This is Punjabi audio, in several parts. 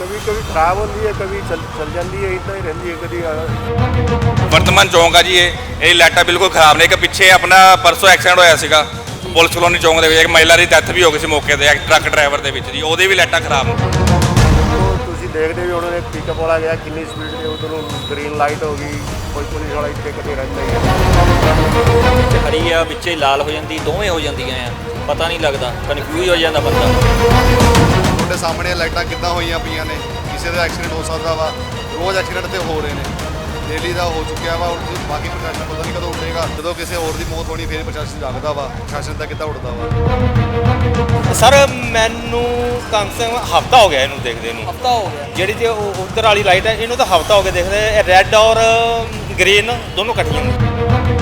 ਕਦੀ ਕਦੀ ਖਰਾਬ ਹੁੰਦੀ ਹੈ ਕਦੀ ਚੱਲ ਚੱਲ ਜਾਂਦੀ ਹੈ ਇਦਾਂ ਹੀ ਰਹਿੰਦੀ ਹੈ ਕਦੀ ਵਰਤਮਾਨ ਚੌਂਕ ਆ ਜੀ ਇਹ। ਇਹ ਲਾਈਟਾਂ ਬਿਲਕੁਲ ਖਰਾਬ ਨੇ। ਕਿ ਪਿੱਛੇ ਆਪਣਾ ਪਰਸੋਂ ਐਕਸੀਡੈਂਟ ਹੋਇਆ ਸੀਗਾ ਪੁਲਿਸ ਕਲੋਨੀ ਚੌਂਕ ਦੇ ਵਿੱਚ। ਇੱਕ ਮਹਿਲਾ ਦੀ ਡੈਥ ਵੀ ਹੋ ਗਈ ਸੀ ਮੌਕੇ ਤੇ ਇੱਕ ਟਰੱਕ ਡਰਾਈਵਰ ਦੇ ਵਿੱਚ ਜੀ। ਉਹਦੇ ਵੀ ਲਾਈਟਾਂ ਖਰਾਬ ਹੋ ਤੁਸੀਂ ਦੇਖਦੇ ਹੋ ਉਹਨਾਂ ਨੇ ਪਿਕਅਪ ਵਾਲਾ ਗਿਆ ਕਿੰਨੀ ਸਪੀਡ ਤੇ ਉਧਰੋਂ ਗ੍ਰੀਨ ਲਾਈਟ ਹੋ ਗਈ। ਕੋਈ ਪੁਲਿਸ ਵਾਲਾ ਇੱਥੇ ਕਦੇ ਰਹਿੰਦਾ ਹੀ ਵਿੱਚ ਹਰੀ ਆ ਵਿੱਚੇ ਲਾਲ ਹੋ ਜਾਂਦੀ ਦੋਵੇਂ ਹੋ ਜਾਂਦੀਆਂ ਆ। ਪਤਾ ਨਹੀਂ ਲੱਗਦਾ ਕਨਫਿਊਜ਼ ਹੋ ਜਾਂਦਾ ਬੰਦਾ। ਤੁਹਾਡੇ ਸਾਹਮਣੇ ਲਾਈਟਾਂ ਕਿੱਦਾਂ ਹੋਈਆਂ ਪਈਆਂ ਨੇ? ਕਿਸੇ ਦਾ ਐਕਸੀਡੈਂਟ ਹੋ ਸਕਦਾ ਵਾ। ਰੋਜ਼ ਐਕਸੀਡੈਂਟ ਤੇ ਹੋ ਰਹੇ ਨੇ। ਡੇਲੀ ਦਾ ਹੋ ਚੁੱਕਿਆ ਵਾ ਹੁਣ ਬਾਕੀ ਪ੍ਰਸ਼ਾਸਨ ਪਤਾ ਨਹੀਂ ਕਦੋਂ ਉੱਠੇਗਾ। ਜਦੋਂ ਕਿਸੇ ਹੋਰ ਦੀ ਮੌਤ ਹੋਣੀ ਫਿਰ ਪ੍ਰਸ਼ਾਸਨ ਜਾਗਦਾ ਵਾ। ਪ੍ਰਸ਼ਾਸਨ ਤਾਂ ਕਿੱਦਾਂ ਉੱਠਦਾ ਵਾ? ਸਰ ਮੈਨੂੰ ਕਮ ਸੇ ਕਮ ਹਫਤਾ ਹੋ ਗਿਆ ਇਹਨੂੰ ਦੇਖਦੇ ਨੂੰ। ਹਫਤਾ ਹੋ ਗਿਆ। ਜਿਹੜੀ ਤੇ ਉਹ ਉਧਰ ਵਾਲੀ ਲਾਈਟ ਹੈ ਇਹਨੂੰ ਤਾਂ ਹਫਤਾ ਹੋ ਗਿਆ ਦੇਖਦੇ ਰੈੱਡ ਔਰ ਗ੍ਰੀਨ ਦੋਨੋਂ ਇਕੱਠੀਆਂ ਨੇ।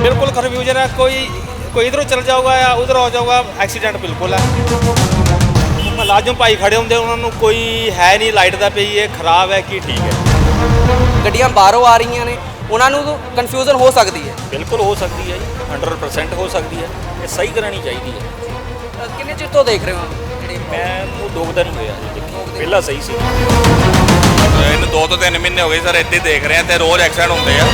ਬਿਲਕੁਲ ਕਨਫਿਊਜ਼ਨ ਹੈ। ਕੋਈ ਕੋਈ ਇਧਰੋਂ ਚਲ ਜਾਊਗਾ ਜਾਂ ਉਧਰ ਹੋ ਜਾਊਗਾ ਐਕਸੀਡੈਂਟ ਬਿਲਕੁਲ ਹੈ। ਮੁਲਾਜ਼ਮ ਭਾਈ ਖੜੇ ਹੁੰਦੇ ਉਹਨਾਂ ਨੂੰ ਕੋਈ ਹੈ ਨਹੀਂ ਲਾਈਟ ਦਾ ਪਈ ਇਹ ਖਰਾਬ ਹੈ ਕੀ ਠੀਕ ਹੈ? ਗੱਡੀਆਂ ਬਾਹਰੋਂ ਆ ਰਹੀਆਂ ਨੇ ਉਹਨਾਂ ਨੂੰ ਕਨਫਿਊਜ਼ਨ ਹੋ ਸਕਦੀ ਹੈ। ਬਿਲਕੁਲ ਹੋ ਸਕਦੀ ਹੈ ਜੀ 100% ਹੋ ਸਕਦੀ ਹੈ ਇਹ ਸਹੀ ਕਰਾਣੀ ਚਾਹੀਦੀ ਹੈ। ਕਿੰਨੇ ਚਿਰ ਤੋਂ ਦੇਖ ਰਹੇ ਹੋ ਜਿਹੜੀ ਮੈਂ ਉਹ ਦੋ ਦਿਨ ਹੋਇਆ ਜੀ ਦੇਖੀ ਪਹਿਲਾਂ ਸਹੀ ਸੀ। ਇਹਨੂੰ 2 ਤੋਂ 3 ਮਹੀਨੇ ਹੋ ਗਏ ਸਰ ਇੱਥੇ ਹੀ ਦੇਖ ਰਹੇ ਆ ਤੇ ਰੋਜ਼ ਐਕਸੀਡੈਂਟ ਹੁੰਦੇ ਆ।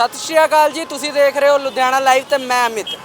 ਸਤਿ ਸ਼੍ਰੀ ਅਕਾਲ ਜੀ ਤੁਸੀਂ ਦੇਖ ਰਹੇ ਹੋ ਲੁਧਿਆਣਾ ਲਾਈਵ ਤੇ ਮੈਂ ਅਮਿਤ।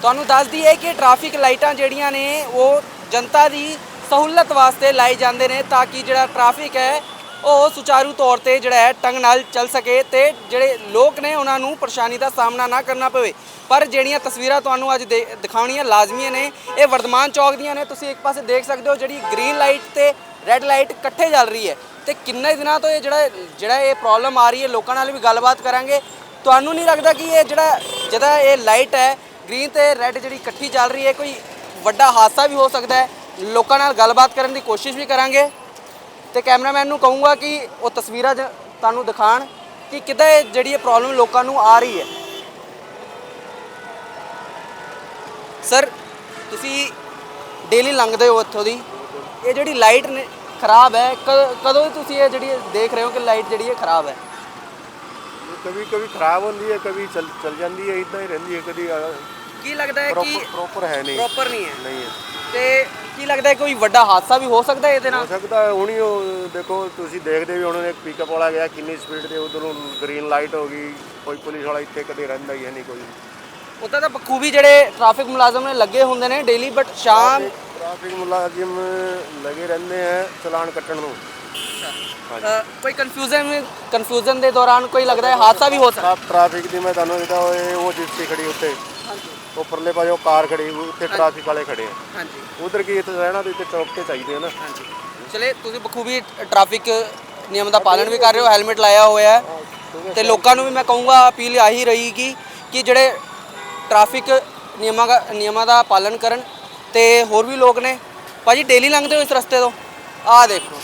ਤੁਹਾਨੂੰ ਦੱਸ ਦਈਏ ਕਿ ਟ੍ਰੈਫਿਕ ਲਾਈਟਾਂ ਜਿਹੜੀਆਂ ਨੇ ਉਹ ਜਨਤਾ ਦੀ ਸਹੂਲਤ ਵਾਸਤੇ ਲਾਏ ਜਾਂਦੇ ਨੇ ਤਾਂ ਕਿ ਜਿਹੜਾ ਟ੍ਰੈਫਿਕ ਹੈ, ਉਹ ਸੁਚਾਰੂ ਤੌਰ ਤੇ ਜਿਹੜਾ ਹੈ ਟੰਗ ਨਾਲ ਚੱਲ ਸਕੇ ਤੇ ਜਿਹੜੇ ਲੋਕ ਨੇ ਉਹਨਾਂ ਨੂੰ ਪਰੇਸ਼ਾਨੀ ਦਾ ਸਾਹਮਣਾ ਨਾ ਕਰਨਾ ਪਵੇ। ਪਰ ਜਿਹੜੀਆਂ ਤਸਵੀਰਾਂ ਤੁਹਾਨੂੰ ਅੱਜ ਦੇ- ਦਿਖਾਉਣੀਆਂ ਲਾਜ਼ਮੀ ਨੇ, ਇਹ ਵਰਧਮਾਨ ਚੌਕ ਦੀਆਂ ਨੇ। ਤੁਸੀਂ ਇੱਕ ਪਾਸੇ ਦੇਖ ਸਕਦੇ ਹੋ ਜਿਹੜੀ ਗ੍ਰੀਨ ਲਾਈਟ ਤੇ ਰੈੱਡ ਲਾਈਟ ਇਕੱਠੇ ਚੱਲ ਰਹੀ ਹੈ। ਤੇ ਕਿੰਨੇ ਦਿਨਾਂ ਤੋਂ ਇਹ ਜਿਹੜਾ ਜਿਹੜਾ ਇਹ ਪ੍ਰੋਬਲਮ ਆ ਰਹੀ ਹੈ, ਲੋਕਾਂ ਨਾਲ ਵੀ ਗੱਲਬਾਤ ਕਰਾਂਗੇ। ਤੁਹਾਨੂੰ ਨਹੀਂ ਲੱਗਦਾ ਕਿ ਇਹ ਜਿਹੜਾ ਜਿਹੜਾ ਇਹ ਲਾਈਟ ਹੈ, ਗ੍ਰੀਨ ਤੇ ਰੈੱਡ ਜਿਹੜੀ ਇਕੱਠੀ ਚੱਲ ਰਹੀ ਹੈ, ਕੋਈ ਵੱਡਾ ਹਾਦਸਾ ਵੀ ਹੋ ਸਕਦਾ ਹੈ। ਲੋਕਾਂ ਨਾਲ ਗੱਲਬਾਤ ਕਰਨ ਦੀ ਕੋਸ਼ਿਸ਼ ਵੀ ਕਰਾਂਗੇ। ਤੇ ਕੈਮਰਾਮੈਨ ਨੂੰ ਕਹੂੰਗਾ ਕਿ ਉਹ ਤਸਵੀਰਾਂ ਤੁਹਾਨੂੰ ਦਿਖਾਣ ਕਿ ਕਿਦਾਂ ਇਹ ਜਿਹੜੀ ਇਹ ਪ੍ਰੋਬਲਮ ਲੋਕਾਂ ਨੂੰ ਆ ਰਹੀ ਹੈ। ਸਰ ਤੁਸੀਂ ਡੇਲੀ ਲੰਘਦੇ ਹੋ ਇੱਥੋਂ ਦੀ। ਇਹ ਜਿਹੜੀ ਲਾਈਟ ਖਰਾਬ ਹੈ। ਕਦੋਂ ਤੁਸੀਂ ਇਹ ਜਿਹੜੀ ਦੇਖ ਰਹੇ ਹੋ ਕਿ ਲਾਈਟ ਜਿਹੜੀ ਹੈ ਖਰਾਬ ਹੈ? ਕभी कभी ਖਰਾਬ ਹੁੰਦੀ ਹੈ कभी चल ਚੱਲ ਜਾਂਦੀ ਹੈ इतना ਹੀ ਰਹਿੰਦੀ ਹੈ कभी ਕੀ ਲੱਗਦਾ ਹੈ ਕਿ ਪ੍ਰੋਪਰ ਹੈ ਨਹੀਂ। ਪ੍ਰੋਪਰ ਨਹੀਂ ਹੈ। ਨਹੀਂ ਹੈ। ਤੇ ਕੀ ਲੱਗਦਾ ਹੈ ਕੋਈ ਵੱਡਾ ਹਾਦਸਾ ਵੀ ਹੋ ਸਕਦਾ ਹੈ ਇਹਦੇ ਹੋ ਸਕਦਾ ਹੈ ਹੁਣੀ ਉਹ ਦੇਖੋ ਤੁਸੀਂ ਦੇਖਦੇ ਵੀ ਉਹਨਾਂ ਨੇ ਪਿਕਅਪ ਵਾਲਾ ਗਿਆ ਕਿੰਨੀ ਸਪੀਡ ਤੇ ਉਧਰੋਂ ਗ੍ਰੀਨ ਲਾਈਟ ਹੋ ਗਈ ਕੋਈ ਪੁਲਿਸ ਵਾਲਾ ਇੱਥੇ ਕਦੇ ਰਹਿੰਦਾ ਹੀ ਨਹੀਂ ਕੋਈ। ਉੱਦਾਂ ਤਾਂ ਬਖੂਬੀ ਜਿਹੜੇ ਟ੍ਰੈਫਿਕ ਮੁਲਾਜ਼ਮ ਨੇ ਲੱਗੇ ਹੁੰਦੇ ਨੇ ਡੇਲੀ ਬਟ ਸ਼ਾਮ ਟ੍ਰੈਫਿਕ ਮੁਲਾਜ਼ਮ ਲਗੇ ਰਹਿੰਦੇ ਆ ਚਲਾਨ ਕੱਟਣ ਨੂੰ। ਕੋਈ ਕਨਫਿਊਜ਼ਨ ਕਨਫਿਊਜ਼ਨ ਦੇ ਦੌਰਾਨ ਕੋਈ ਲੱਗਦਾ ਹੈ ਹਾਦਸਾ ਵੀ ਹੋ ਸਕਦਾ ਟ੍ਰੈਫਿਕ ਦੀ ਮੈਂ ਤੁਹਾਨੂੰ ਇਹਦਾ ਉਹ ਜਿੱਤੀ ਖੜੀ ਉੱਤੇ। ਹਾਂਜੀ ਉਹ ਪਰਲੇ ਪਾਸੇ ਉਹ ਕਾਰ ਖੜੀ ਉੱਥੇ ਟ੍ਰੈਫਿਕ ਵਾਲੇ ਖੜੇ ਆ। ਹਾਂਜੀ। ਉਧਰ ਕੀ ਇੱਥੇ ਰਹਿਣਾ ਤੇ ਇੱਥੇ ਚੌਕ ਤੇ ਚਾਹੀਦੇ ਆ ਨਾ। ਹਾਂਜੀ। ਚਲੇ ਤੁਸੀਂ ਬਖੂਬੀ ਟ੍ਰੈਫਿਕ ਨਿਯਮ ਦਾ ਪਾਲਣ ਵੀ ਕਰ ਰਹੇ ਹੋ ਹੈਲਮਟ ਲਾਇਆ ਹੋਇਆ ਹੈ। ਤੇ ਲੋਕਾਂ ਨੂੰ ਵੀ ਮੈਂ ਕਹੂੰਗਾ ਅਪੀਲ ਆਹੀ ਰਹੇਗੀ ਕਿ ਜਿਹੜੇ ਟ੍ਰੈਫਿਕ ਨਿਯਮਾਂ ਦਾ ਨਿਯਮਾਂ ਦਾ ਪਾਲਣ ਕਰਨ ਤੇ ਹੋਰ ਵੀ ਲੋਕ ਨੇ ਭਾਜੀ ਡੇਲੀ ਲੰਘਦੇ ਹੋ ਇਸ ਰਸਤੇ ਤੋਂ? ਆਹ ਦੇਖੋ।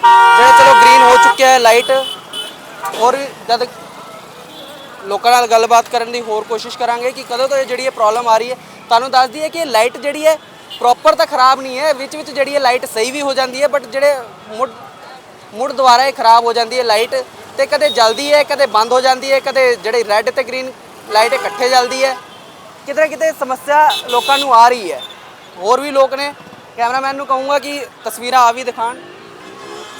ਜਿਹੜਾ ਚਲੋ ਗ੍ਰੀਨ ਹੋ ਚੁੱਕਿਆ ਹੈ ਲਾਈਟ ਹੋਰ ਜਦ ਲੋਕਾਂ ਨਾਲ ਗੱਲਬਾਤ ਕਰਨ ਦੀ ਹੋਰ ਕੋਸ਼ਿਸ਼ ਕਰਾਂਗੇ ਕਿ ਕਦੋਂ ਤੋਂ ਇਹ ਜਿਹੜੀ ਇਹ ਪ੍ਰੋਬਲਮ ਆ ਰਹੀ ਹੈ, ਤੁਹਾਨੂੰ ਦੱਸ ਦਈਏ ਕਿ ਲਾਈਟ ਜਿਹੜੀ ਹੈ ਪ੍ਰੋਪਰ ਤਾਂ ਖਰਾਬ ਨਹੀਂ ਹੈ, ਵਿੱਚ ਵਿੱਚ ਜਿਹੜੀ ਹੈ ਲਾਈਟ ਸਹੀ ਵੀ ਹੋ ਜਾਂਦੀ ਹੈ ਬਟ ਜਿਹੜੇ ਮੁੜ ਮੁੜ ਦੁਬਾਰਾ ਇਹ ਖਰਾਬ ਹੋ ਜਾਂਦੀ ਹੈ ਲਾਈਟ ਤੇ ਕਦੇ ਜਲਦੀ ਹੈ, ਕਦੇ ਬੰਦ ਹੋ ਜਾਂਦੀ ਹੈ, ਕਦੇ ਜਿਹੜੇ ਰੈੱਡ ਤੇ ਗ੍ਰੀਨ ਲਾਈਟ ਇਕੱਠੇ ਜਲਦੀ ਹੈ। ਕਿਤੇ ਨਾ ਕਿਤੇ ਸਮੱਸਿਆ ਲੋਕਾਂ ਨੂੰ ਆ ਰਹੀ ਹੈ। ਹੋਰ ਵੀ ਲੋਕ ਨੇ। ਕੈਮਰਾਮੈਨ ਨੂੰ ਕਹੂੰਗਾ ਕਿ ਤਸਵੀਰਾਂ ਆ ਵੀ ਦਿਖਾਣ।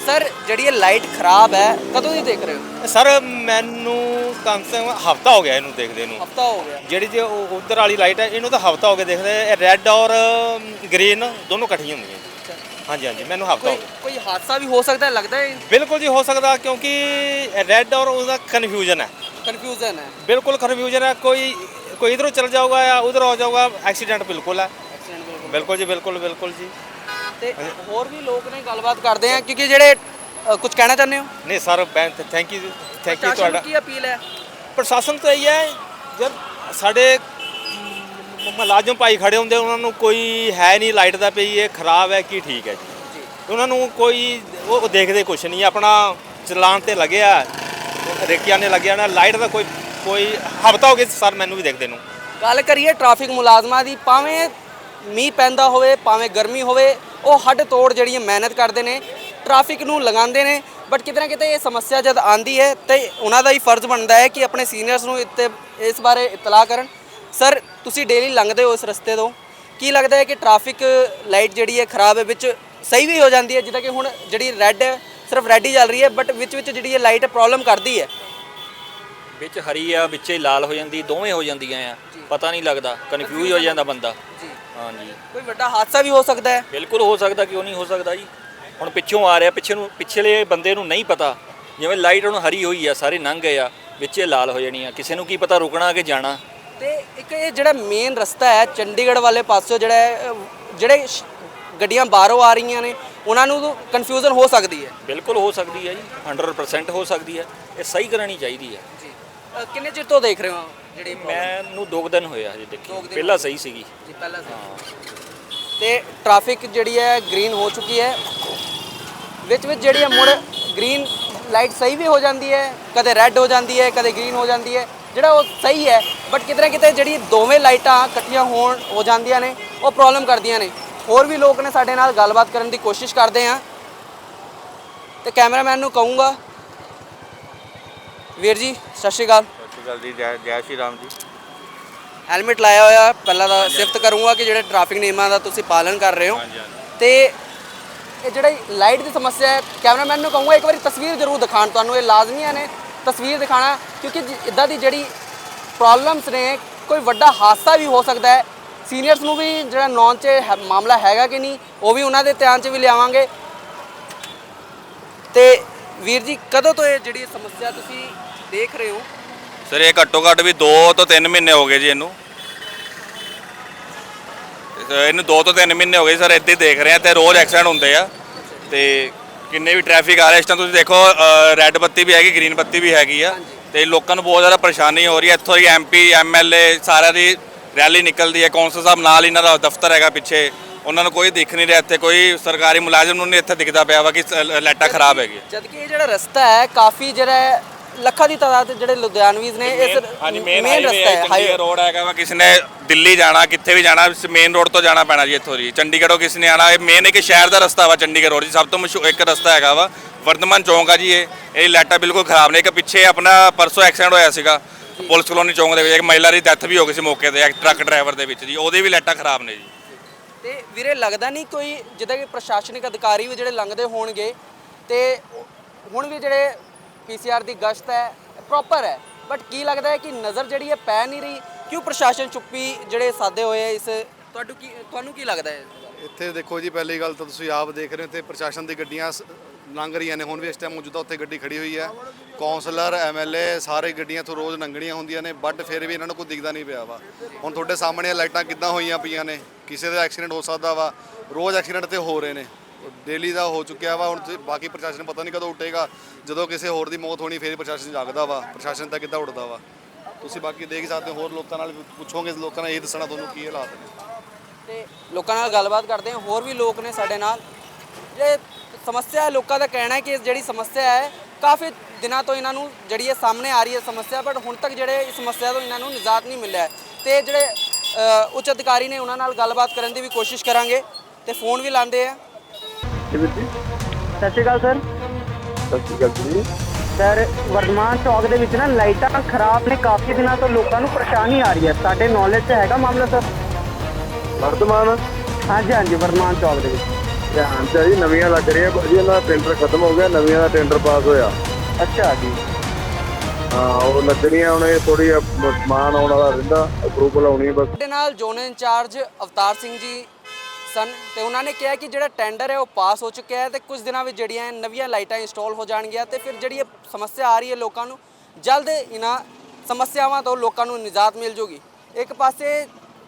ਸਰ ਜਿਹੜੀ ਇਹ ਲਾਈਟ ਖਰਾਬ ਹੈ ਕਦੋਂ ਦੀ ਦੇਖ ਰਹੇ ਹੋ? ਸਰ ਮੈਨੂੰ ਕਮ ਸੇ ਕਮ ਹਫਤਾ ਹੋ ਗਿਆ ਇਹਨੂੰ ਦੇਖਦੇ ਨੂੰ। ਹਫਤਾ ਹੋ ਗਿਆ। ਜਿਹੜੀ ਉਹ ਉਧਰ ਵਾਲੀ ਲਾਈਟ ਹੈ ਇਹਨੂੰ ਤਾਂ ਹਫਤਾ ਹੋ ਗਿਆ ਦੇਖਦੇ ਰੈੱਡ ਔਰ ਗ੍ਰੀਨ ਦੋਨੋਂ ਇਕੱਠੀਆਂ ਹੁੰਦੀਆਂ। ਹਾਂਜੀ ਹਾਂਜੀ ਮੈਨੂੰ ਹਫਤਾ ਹੋ ਕੋਈ ਗਿਆ। ਕੋਈ ਹਾਦਸਾ ਵੀ ਹੋ ਸਕਦਾ ਹੈ ਲੱਗਦਾ ਹੈ? ਬਿਲਕੁਲ ਜੀ ਹੋ ਸਕਦਾ ਕਿਉਂਕਿ ਰੈੱਡ ਔਰ ਉਹਦਾ ਕਨਫਿਊਜ਼ਨ ਹੈ। ਕਨਫਿਊਜ਼ਨ ਹੈ। ਬਿਲਕੁਲ ਕਨਫਿਊਜ਼ਨ ਹੈ ਕੋਈ ਕੋਈ ਇਧਰੋਂ ਚਲ ਜਾਊਗਾ ਜਾਂ ਉਧਰ ਹੋ ਜਾਊਗਾ ਐਕਸੀਡੈਂਟ ਬਿਲਕੁਲ ਹੈ। ਬਿਲਕੁਲ ਜੀ ਬਿਲਕੁਲ ਬਿਲਕੁਲ ਜੀ। ਤੇ ਹੋਰ ਵੀ ਲੋਕ ਨੇ ਗੱਲਬਾਤ ਕਰਦੇ ਆ ਕਿਉਂਕਿ ਜਿਹੜੇ ਕੁਝ ਕਹਿਣਾ ਚਾਹੁੰਦੇ ਹੋ? ਨਹੀਂ sir thank you thank you ਤੁਹਾਡਾ। ਕੀ ਅਪੀਲ ਹੈ? ਪ੍ਰਸ਼ਾਸਨ ਤੋਂ ਇਹ ਹੈ ਜਦ ਸਾਡੇ ਮੁਲਾਜ਼ਮ ਭਾਈ ਖੜੇ ਹੁੰਦੇ ਉਹਨਾਂ ਨੂੰ ਕੋਈ ਹੈ ਨਹੀਂ ਲਾਈਟ ਦਾ ਪਈ ਇਹ ਖਰਾਬ ਹੈ ਕੀ ਠੀਕ ਹੈ ਜੀ। ਉਹਨਾਂ ਨੂੰ ਕੋਈ ਉਹ ਉਹ ਦੇਖਦੇ ਕੁਛ ਨਹੀਂ ਆਪਣਾ ਚਲਾਨ ਤੇ ਲੱਗਿਆ ਰੇਕਿਆਂ ਨੇ ਲੱਗਿਆ ਨਾ ਲਾਈਟ ਦਾ ਕੋਈ ਕੋਈ ਹਫਤਾ ਹੋ ਗਿਆ ਸਰ ਮੈਨੂੰ ਵੀ ਦੇਖਦੇ ਨੂੰ। ਗੱਲ ਕਰੀਏ ਟ੍ਰੈਫਿਕ ਮੁਲਾਜ਼ਮਾਂ ਦੀ ਭਾਵੇਂ ਮੀਂਹ ਪੈਂਦਾ ਹੋਵੇ ਭਾਵੇਂ ਗਰਮੀ ਹੋਵੇ ਉਹ ਹੱਡ ਤੋੜ ਜਿਹੜੀ ਮਿਹਨਤ ਕਰਦੇ ਨੇ ਟ੍ਰੈਫਿਕ ਨੂੰ ਲਗਾਉਂਦੇ ਨੇ ਬਟ ਕਿਤੇ ਨਾ ਕਿਤੇ ਇਹ ਸਮੱਸਿਆ ਜਦ ਆਂਦੀ ਹੈ ਤੇ ਉਹਨਾਂ ਦਾ ਹੀ ਫਰਜ਼ ਬਣਦਾ ਹੈ ਕਿ ਆਪਣੇ ਸੀਨੀਅਰਸ ਨੂੰ ਇੱਥੇ ਇਸ ਬਾਰੇ ਇਤਲਾਹ ਕਰਨ। ਸਰ ਤੁਸੀਂ ਡੇਲੀ ਲੰਘਦੇ ਹੋ ਇਸ ਰਸਤੇ ਤੋਂ। ਕੀ ਲੱਗਦਾ ਹੈ ਕਿ ਟ੍ਰੈਫਿਕ ਲਾਈਟ ਜਿਹੜੀ ਹੈ ਖਰਾਬ ਹੈ ਵਿੱਚ ਸਹੀ ਵੀ ਹੋ ਜਾਂਦੀ ਹੈ ਜਿੱਦਾਂ ਕਿ ਹੁਣ ਜਿਹੜੀ ਰੈੱਡ ਸਿਰਫ ਰੈੱਡ ਹੀ ਚੱਲ ਰਹੀ ਹੈ ਬਟ ਵਿੱਚ ਵਿੱਚ ਜਿਹੜੀ ਇਹ ਲਾਈਟ ਪ੍ਰੋਬਲਮ ਕਰਦੀ ਹੈ? ਵਿੱਚ ਹਰੀ ਆ ਵਿੱਚੇ ਲਾਲ ਹੋ ਜਾਂਦੀ ਦੋਵੇਂ ਹੋ ਜਾਂਦੀਆਂ ਆ। ਪਤਾ ਨਹੀਂ ਲੱਗਦਾ ਕਨਫਿਊਜ਼ ਹੋ ਜਾਂਦਾ ਬੰਦਾ। ਹਾਂਜੀ। ਕੋਈ ਵੱਡਾ ਹਾਦਸਾ ਵੀ ਹੋ ਸਕਦਾ ਹੈ? ਬਿਲਕੁਲ ਹੋ ਸਕਦਾ ਕਿਉਂ ਨਹੀਂ ਹੋ ਸਕਦਾ ਜੀ? ਹੁਣ ਪਿੱਛੋਂ ਆ ਰਿਹਾ ਪਿੱਛੇ ਨੂੰ ਪਿਛਲੇ ਬੰਦੇ ਨੂੰ ਨਹੀਂ ਪਤਾ। ਜਿਵੇਂ ਲਾਈਟ ਹੁਣ ਹਰੀ ਹੋਈ ਆ ਸਾਰੇ ਲੰਘ ਗਏ ਆ ਵਿੱਚੇ ਲਾਲ ਹੋ ਜਾਣੀ ਆ। ਕਿਸੇ ਨੂੰ ਕੀ ਪਤਾ ਰੁਕਣਾ ਕਿ ਜਾਣਾ। ਤੇ ਇੱਕ ਇਹ ਜਿਹੜਾ ਮੇਨ ਰਸਤਾ ਹੈ ਚੰਡੀਗੜ੍ਹ ਵਾਲੇ ਪਾਸਿਓਂ ਜਿਹੜਾ ਹੈ, ਅਹ, ਜਿਹੜੇ ਸ਼- ਗੱਡੀਆਂ ਬਾਹਰੋਂ ਆ ਰਹੀਆਂ ਨੇ ਉਹਨਾਂ ਨੂੰ ਕਨਫਿਊਜ਼ਨ ਹੋ ਸਕਦੀ ਹੈ? ਬਿਲਕੁਲ ਹੋ ਸਕਦੀ ਹੈ ਜੀ। 100% ਹੋ ਸਕਦੀ ਹੈ। ਇਹ ਸਹੀ ਕਰਨੀ ਚਾਹੀਦੀ ਹੈ। ਕਿੰਨੇ ਚਿਰ ਤੋਂ ਦੇਖ ਰਹੇ ਹੋ ਜਿਹੜੀ ਮੈਨੂੰ ਦੋ ਕੁ ਦਿਨ ਹੋਇਆ ਹਜੇ ਦੇਖੀ। ਦਿਨ ਪਹਿਲਾਂ ਸਹੀ ਸੀਗੀ। ਜੀ ਪਹਿਲਾਂ ਤੇ ਟ੍ਰੈਫਿਕ ਜਿਹੜੀ ਹੈ ਗ੍ਰੀਨ ਹੋ ਚੁੱਕੀ ਹੈ। ਵਿੱਚ ਵਿੱਚ ਜਿਹੜੀ ਹੈ ਮੁੜ ਗ੍ਰੀਨ ਲਾਈਟ ਸਹੀ ਵੀ ਹੋ ਜਾਂਦੀ ਹੈ ਕਦੇ ਰੈੱਡ ਹੋ ਜਾਂਦੀ ਹੈ ਕਦੇ ਗ੍ਰੀਨ ਹੋ ਜਾਂਦੀ ਹੈ। ਜਿਹੜਾ ਉਹ ਸਹੀ ਹੈ ਬਟ ਕਿਤੇ ਨਾ ਕਿਤੇ ਜਿਹੜੀ ਦੋਵੇਂ ਲਾਈਟਾਂ ਇਕੱਠੀਆਂ ਹੋਣ ਹੋ ਜਾਂਦੀਆਂ ਨੇ ਉਹ ਪ੍ਰੋਬਲਮ ਕਰਦੀਆਂ ਨੇ। ਹੋਰ ਵੀ ਲੋਕ ਨੇ ਸਾਡੇ ਨਾਲ ਗੱਲਬਾਤ ਕਰਨ ਦੀ ਕੋਸ਼ਿਸ਼ ਕਰਦੇ ਆ। ਤੇ ਕੈਮਰਾਮੈਨ ਨੂੰ ਕਹੂੰਗਾ ਵੀਰ ਜੀ ਸਤਿ ਸ਼੍ਰੀ ਅਕਾਲ। ਸਤਿ ਸ਼੍ਰੀ ਅਕਾਲ ਜੀ ਜੈ ਜੈ ਸ਼੍ਰੀ ਰਾਮ ਜੀ। ਹੈਲਮਟ ਲਾਇਆ ਹੋਇਆ ਪਹਿਲਾਂ ਤਾਂ ਸਿਫਤ ਕਰੂੰਗਾ ਕਿ ਜਿਹੜੇ ਟ੍ਰੈਫਿਕ ਨਿਯਮਾਂ ਦਾ ਤੁਸੀਂ ਪਾਲਣ ਕਰ ਰਹੇ ਹੋ। ਹਾਂਜੀ ਹਾਂਜੀ। ਤੇ ਇਹ ਜਿਹੜੀ ਲਾਈਟ ਦੀ ਸਮੱਸਿਆ ਹੈ ਕੈਮਰਾਮੈਨ ਨੂੰ ਕਹੂੰਗਾ ਇੱਕ ਵਾਰੀ ਤਸਵੀਰ ਜ਼ਰੂਰ ਦਿਖਾਣ ਤੁਹਾਨੂੰ ਇਹ ਲਾਜ਼ਮੀ ਨੇ ਤਸਵੀਰ ਦਿਖਾਣਾ ਕਿਉਂਕਿ ਇੱਦਾਂ ਦੀ ਜਿਹੜੀ ਪ੍ਰੋਬਲਮਸ ਨੇ ਕੋਈ ਵੱਡਾ ਹਾਦਸਾ ਵੀ ਹੋ ਸਕਦਾ ਹੈ। ਸੀਨੀਅਰਸ ਨੂੰ ਵੀ ਜਿਹੜਾ ਨੌਨ 'ਚ ਮਾਮਲਾ ਹੈਗਾ ਕਿ ਨਹੀਂ ਉਹ ਵੀ ਉਹਨਾਂ ਦੇ ਧਿਆਨ 'ਚ ਵੀ ਲਿਆਵਾਂਗੇ। ਤੇ ਵੀਰ ਜੀ ਕਦੋਂ ਤੋਂ ਇਹ ਜਿਹੜੀ ਸਮੱਸਿਆ ਤੁਸੀਂ ਦੇਖ ਰਹੇ ਹੋ? ਸਰ ਇਹ ਘੱਟੋ ਘੱਟ ਵੀ 2 ਤੋਂ 3 ਮਹੀਨੇ ਹੋ ਗਏ ਜੀ ਇਹਨੂੰ। ਤੇ ਇਹਨੂੰ 2 ਤੋਂ 3 ਮਹੀਨੇ ਹੋ ਗਏ ਸਰ ਹੀ ਦੇਖ ਰਹੇ ਆ ਤੇ ਰੋਜ਼ ਐਕਸੀਡੈਂਟ ਹੁੰਦੇ ਆ। ਤੇ ਕਿੰਨੇ ਵੀ ਟ੍ਰੈਫਿਕ ਆ ਰਿਹਾ ਇਸ ਟਾਈਮ ਤੁਸੀਂ ਦੇਖੋ ਰੈੱਡ ਬੱਤੀ ਵੀ ਹੈਗੀ ਗ੍ਰੀਨ ਬੱਤੀ ਵੀ ਹੈਗੀ ਆ। ਤੇ ਲੋਕਾਂ ਨੂੰ ਬਹੁਤ ਜ਼ਿਆਦਾ ਪਰੇਸ਼ਾਨੀ ਹੋ ਰਹੀ ਹੈ। ਇੱਥੋਂ ਦੀ ਐਮਪੀ ਐਮਐਲਏ ਸਾਰਿਆਂ ਦੀ ਰੈਲੀ ਨਿਕਲਦੀ ਹੈ। ਕੌਂਸਲ ਸਾਹਿਬ ਨਾਲ ਇਹਨਾਂ ਦਾ ਦਫ਼ਤਰ ਹੈਗਾ ਪਿੱਛੇ। ਉਹਨਾਂ ਨੂੰ ਕੋਈ ਦਿਖ ਨਹੀਂ ਰਿਹਾ ਇੱਥੇ ਕੋਈ ਸਰਕਾਰੀ ਮੁਲਾਜ਼ਮ ਨੂੰ ਨਹੀਂ ਇੱਥੇ ਦਿਖਦਾ ਪਿਆ ਵਾ ਕਿ ਲਾਈਟਾਂ ਖਰਾਬ ਹੈਗੀ ਜਦ ਕਿ ਇਹ ਜਿਹੜਾ ਰਸਤਾ ਹੈ ਕਾਫੀ ਜਿਹੜਾ ਲੱਖਾਂ ਦੀ ਤਾਦਾਦ ਜਿਹੜੇ ਲੁਧਿਆਣਵੀਜ਼ ਨੇ ਇਸ ਮੇਨ ਹਾਈਵੇ ਹੈ ਚੰਡੀਗੜ੍ਹ ਰੋਡ ਹੈਗਾ ਵਾ ਕਿਸੇ ਨੇ ਦਿੱਲੀ ਜਾਣਾ ਕਿੱਥੇ ਵੀ ਜਾਣਾ ਮੇਨ ਰੋਡ ਤੋਂ ਜਾਣਾ ਪੈਣਾ ਜੀ ਇੱਥੋਂ ਜੀ। ਚੰਡੀਗੜ੍ਹੋਂ ਕਿਸੇ ਨੇ ਆਣਾ ਇਹ ਮੇਨ ਇੱਕ ਸ਼ਹਿਰ ਦਾ ਰਸਤਾ ਵਾ ਚੰਡੀਗੜ੍ਹ ਰੋਡ ਜੀ ਸਭ ਤੋਂ ਮਸ਼ਹੂਰ ਇੱਕ ਰਸਤਾ ਹੈਗਾ ਵਾ ਵਰਧਮਾਨ ਚੌਂਕ ਆ ਜੀ ਇਹ। ਇਹ ਲਾਈਟਾਂ ਬਿਲਕੁਲ ਖਰਾਬ ਨੇ ਇੱਕ ਪਿੱਛੇ ਆਪਣਾ ਪਰਸੋਂ ਐਕਸੀਡੈਂਟ ਹੋਇਆ ਸੀਗਾ ਪੁਲਿਸ ਕਲੋਨੀ ਚੌਂਕ ਦੇ ਵਿੱਚ ਇੱਕ ਮਹਿਲਾ ਦੀ ਡੈਥ ਵੀ ਹੋ ਗਈ ਸੀ ਮੌਕੇ ਤੇ ਇੱਕ ਟਰੱਕ ਡਰਾਈਵਰ ਦੇ ਵਿੱਚ ਜੀ ਉਹਦੇ ਵੀ ਲਾਈਟਾਂ ਖਰਾਬ ਨੇ ਜੀ। ਤੇ ਵੀਰੇ ਲੱਗਦਾ ਨਹੀਂ ਕੋਈ ਜਿੱਦਾਂ ਕਿ ਪ੍ਰਸ਼ਾਸਨਿਕ ਅਧਿਕਾਰੀ ਵੀ ਜਿਹੜੇ ਲੰਘਦੇ ਹੋਣਗੇ ਤੇ ਹੁਣ ਵੀ ਜਿਹੜੇ ਪੀਸੀਆਰ ਦੀ ਗਸ਼ਤ ਹੈ ਪ੍ਰੋਪਰ ਹੈ। ਬਟ ਕੀ ਲੱਗਦਾ ਹੈ ਕਿ ਨਜ਼ਰ ਜਿਹੜੀ ਹੈ ਪੈ ਨਹੀਂ ਰਹੀ? ਕਿਉਂ ਪ੍ਰਸ਼ਾਸਨ ਚੁੱਪੀ ਜਿਹੜੇ ਸਾਦੇ ਹੋਏ ਹੈ ਇਸ? ਤੁਹਾਨੂੰ ਕੀ ਤੁਹਾਨੂੰ ਕੀ ਲੱਗਦਾ ਹੈ ਇੱਥੇ ਦੇਖੋ ਜੀ, ਪਹਿਲੀ ਗੱਲ ਤਾਂ ਤੁਸੀਂ ਆਪ ਦੇਖ ਰਹੇ ਹੋ, ਇੱਥੇ ਪ੍ਰਸ਼ਾਸਨ ਦੀ ਗੱਡੀਆਂ ਸ- ਲੰਘ ਰਹੀਆਂ ਨੇ। ਹੁਣ ਵੀ ਇਸ ਟਾਈਮ ਮੌਜੂਦਾ ਉੱਥੇ ਗੱਡੀ ਖੜੀ ਹੋਈ ਹੈ। ਕੌਂਸਲਰ ਐਮਐਲਏ ਸਾਰੇ ਗੱਡੀਆਂ ਤੋਂ ਰੋਜ਼ ਲੰਘਣੀਆਂ ਹੁੰਦੀਆਂ ਨੇ ਬਟ ਫਿਰ ਵੀ ਇਹਨਾਂ ਨੂੰ ਕੋਈ ਦਿਖਦਾ ਨਹੀਂ ਪਿਆ ਵਾ। ਹੁਣ ਤੁਹਾਡੇ ਸਾਹਮਣੇ ਲਾਈਟਾਂ ਕਿੱਦਾਂ ਹੋਈਆਂ ਪਈਆਂ ਨੇ? ਕਿਸੇ ਦਾ ਐਕਸੀਡੈਂਟ ਹੋ ਸਕਦਾ ਵਾ, ਰੋਜ਼ ਐਕਸੀਡੈਂਟ ਤੇ ਹੋ ਰਹੇ ਨੇ। ਡੇਲੀ ਦਾ ਹੋ ਚੁੱਕਿਆ ਵਾ, ਹੁਣ ਤੇ ਬਾਕੀ ਪ੍ਰਸ਼ਾਸਨ ਪਤਾ ਨਹੀਂ ਕਦੋਂ ਉੱਠੇਗਾ। ਜਦੋਂ ਕਿਸੇ ਹੋਰ ਦੀ ਮੌਤ ਹੋਣੀ, ਫਿਰ ਪ੍ਰਸ਼ਾਸਨ ਜਾਗਦਾ ਵਾ, ਪ੍ਰਸ਼ਾਸਨ ਤਾਂ ਕਿੱਦਾਂ ਉੱਠਦਾ ਵਾ। ਤੁਸੀਂ ਬਾਕੀ ਦੇਖ ਸਕਦੇ ਹੋ, ਹੋਰ ਲੋਕਾਂ ਨਾਲ ਵੀ ਪੁੱਛੋਗੇ, ਲੋਕਾਂ ਨੇ ਇਹ ਦੱਸਣਾ ਤੁਹਾਨੂੰ ਕੀ ਹਾਲਾਤ ਨੇ। ਤੇ ਲੋਕਾਂ ਨਾਲ ਗੱਲਬਾਤ ਕਰਦੇ ਹਾਂ, ਹੋਰ ਵੀ ਲੋਕ ਨੇ ਸਾਡੇ ਨਾਲ। ਇਹ ਸਮੱਸਿਆ ਹੈ ਲੋਕਾਂ ਦਾ ਕਹਿਣਾ ਹੈ ਕਿ ਇਹ ਜਿਹੜੀ ਸਮੱਸਿਆ ਹੈ, ਕਾਫੀ ਦਿਨਾਂ ਤੋਂ ਇਹਨਾਂ ਨੂੰ ਜਿਹੜੀ ਹੈ ਸਾਹਮਣੇ ਆ ਰਹੀ ਹੈ ਸਮੱਸਿਆ, ਬਟ ਹੁਣ ਤੱਕ ਜਿਹੜੇ ਇਸ ਸਮੱਸਿਆ ਤੋਂ ਇਹਨਾਂ ਨੂੰ ਨਿਜਾਤ ਨਹੀਂ ਮਿਲਿਆ ਹੈ। ਤੇ ਜਿਹੜੇ ਉੱਚ ਅਧਿਕਾਰੀ ਨੇ ਉਹਨਾਂ ਨਾਲ ਗੱਲਬਾਤ ਕਰਨ ਦੀ ਵੀ ਕੋਸ਼ਿਸ਼ ਕਰਾਂਗੇ ਤੇ ਫੋਨ ਵੀ ਲਾਉਂਦੇ ਆ। ਸਤਿ ਸ਼੍ਰੀ ਅਕਾਲ ਸਰ। ਸਤਿ ਸ਼੍ਰੀ ਅਕਾਲ ਜੀ। ਸਰ ਵਰਧਮਾਨ ਚੌਕ ਦੇ ਵਿੱਚ ਨਾ ਲਾਈਟਾਂ ਖਰਾਬ ਨੇ ਕਾਫੀ ਦਿਨਾਂ ਤੋਂ ਲੋਕਾਂ ਨੂੰ ਪਰੇਸ਼ਾਨੀ ਆ ਰਹੀ ਹੈ। ਸਾਡੇ ਨੌਲੇਜ 'ਚ ਹੈਗਾ ਮਾਮਲਾ ਸਰ? ਵਰਤਮਾਨ ਹਾਂਜੀ ਹਾਂਜੀ ਵਰਧਮਾਨ ਚੌਕ ਦੇ ਵਿੱਚ। ਧਿਆਨ ਚ ਆ ਜੀ ਨਵੀਆਂ ਲੱਗ ਰਹੀਆਂ ਭਾਜੀ ਇਹਨਾਂ ਦਾ ਟੈਂਡਰ ਖਤਮ ਹੋ ਗਿਆ ਨਵੀਆਂ ਦਾ ਟੈਂਡਰ ਪਾਸ ਹੋਇਆ। ਅੱਛਾ ਜੀ। ਹਾਂ, ਉਹ ਲੱਗਣੀਆਂ ਹੁਣ ਥੋੜੀ ਸਮਾਨ ਆਉਣ ਵਾਲਾ ਰਹਿੰਦਾ ਅਪਰੂਵਲ ਆਉਣੀ ਬਸ। ਸਾਡੇ ਨਾਲ ਜ਼ੋਨ ਇੰਚਾਰਜ ਅਵਤਾਰ ਸਿੰਘ ਜੀ ਸਨ ਤੇ ਉਹਨਾਂ ਨੇ ਕਿਹਾ ਕਿ ਜਿਹੜਾ ਟੈਂਡਰ ਹੈ ਉਹ ਪਾਸ ਹੋ ਚੁੱਕਿਆ ਹੈ ਤੇ ਕੁਝ ਦਿਨਾਂ ਵਿੱਚ ਜਿਹੜੀਆਂ ਨਵੀਆਂ ਲਾਈਟਾਂ ਇੰਸਟਾਲ ਹੋ ਜਾਣਗੀਆਂ ਤੇ ਫਿਰ ਜਿਹੜੀ ਇਹ ਸਮੱਸਿਆ ਆ ਰਹੀ ਹੈ ਲੋਕਾਂ ਨੂੰ, ਜਲਦ ਇਹਨਾਂ ਸਮੱਸਿਆਵਾਂ ਤੋਂ ਲੋਕਾਂ ਨੂੰ ਨਿਜਾਤ ਮਿਲ ਜੂਗੀ। ਇੱਕ ਪਾਸੇ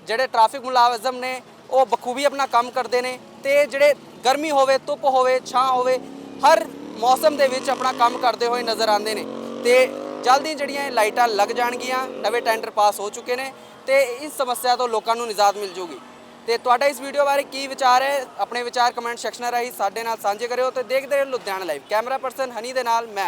ਜਿਹੜੇ ਟ੍ਰੈਫਿਕ ਮੁਲਾਜ਼ਮ ਨੇ, ਉਹ ਬਖੂਬੀ ਆਪਣਾ ਕੰਮ ਕਰਦੇ ਨੇ ਤੇ ਜਿਹੜੇ ਗਰਮੀ ਹੋਵੇ, ਧੁੱਪ ਹੋਵੇ, ਛਾਂ ਹੋਵੇ, ਹਰ ਮੌਸਮ ਦੇ ਵਿੱਚ ਆਪਣਾ ਕੰਮ ਕਰਦੇ ਹੋਏ ਨਜ਼ਰ ਆਉਂਦੇ ਨੇ ਤੇ ਜਲਦੀ ਜਿਹੜੀਆਂ ਇਹ ਲਾਈਟਾਂ ਲੱਗ ਜਾਣਗੀਆਂ, ਨਵੇਂ ਟੈਂਡਰ ਪਾਸ ਹੋ ਚੁੱਕੇ ਨੇ ਤੇ ਇਸ ਸਮੱਸਿਆ ਤੋਂ ਲੋਕਾਂ ਨੂੰ ਨਿਜਾਤ ਮਿਲ ਜੂਗੀ। ਤੇ ਤੁਹਾਡਾ ਇਸ ਵੀਡੀਓ ਬਾਰੇ ਕੀ ਵਿਚਾਰ ਹੈ? ਆਪਣੇ ਵਿਚਾਰ ਕਮੈਂਟ ਸੈਕਸ਼ਨ ਰਾਹੀਂ ਸਾਡੇ ਨਾਲ ਸਾਂਝੇ ਕਰਿਓ ਤੇ ਦੇਖਦੇ ਰਹੋ Ludhiana live camera person Honey ਦੇ ਨਾਲ ਮੈਂ